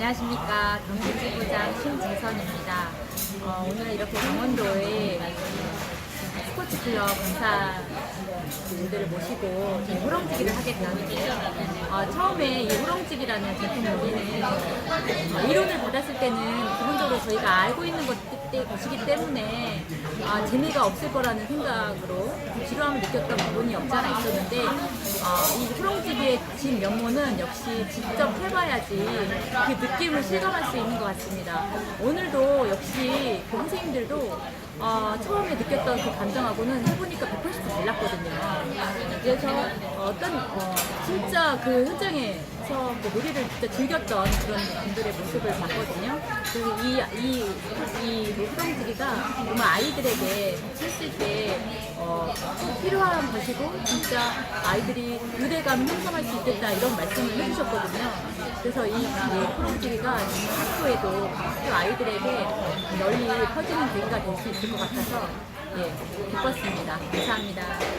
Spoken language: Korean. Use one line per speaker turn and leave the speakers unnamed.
안녕하십니까 경기지부장 신재선입니다. 어, 오늘 이렇게 강원도에 스포츠 클럽 강사분들을 모시고 이 호롱지기를 하게 되었는데요. 어, 처음에 이 호롱지기라는 제품 여기는 어, 이론을 받았을 때는 기본적으로 저희가 알고 있는 것, 것이기 때문에 아, 재미가 없을 거라는 생각으로 좀 지루함을 느꼈던 부분이 없지 않아 있었는데 어, 이 진 면모는 역시 직접 해봐야지 그 느낌을 실감할 수 있는 것 같습니다. 오늘도 역시 그 선생님들도 어, 처음에 느꼈던 그 감정하고는 해보니까 180도 달랐거든요. 그래서 어떤 어, 진짜 그 현장에서 그 놀이를 진짜 즐겼던 그런 분들의 모습을 봤거든요. 그리고 이, 이, 이 호롱지기가 정말 아이들에게 했을 때 어, 꼭 필요한 것이고 진짜 아이들이 유대감 형성할 수 있겠다 이런 말씀을 해주셨거든요. 그래서 이 호롱지기가 학교에도 학교 아이들에게 널리 퍼지는 계기가 될 수 있을 것 같아서 예, 기뻤습니다. 감사합니다.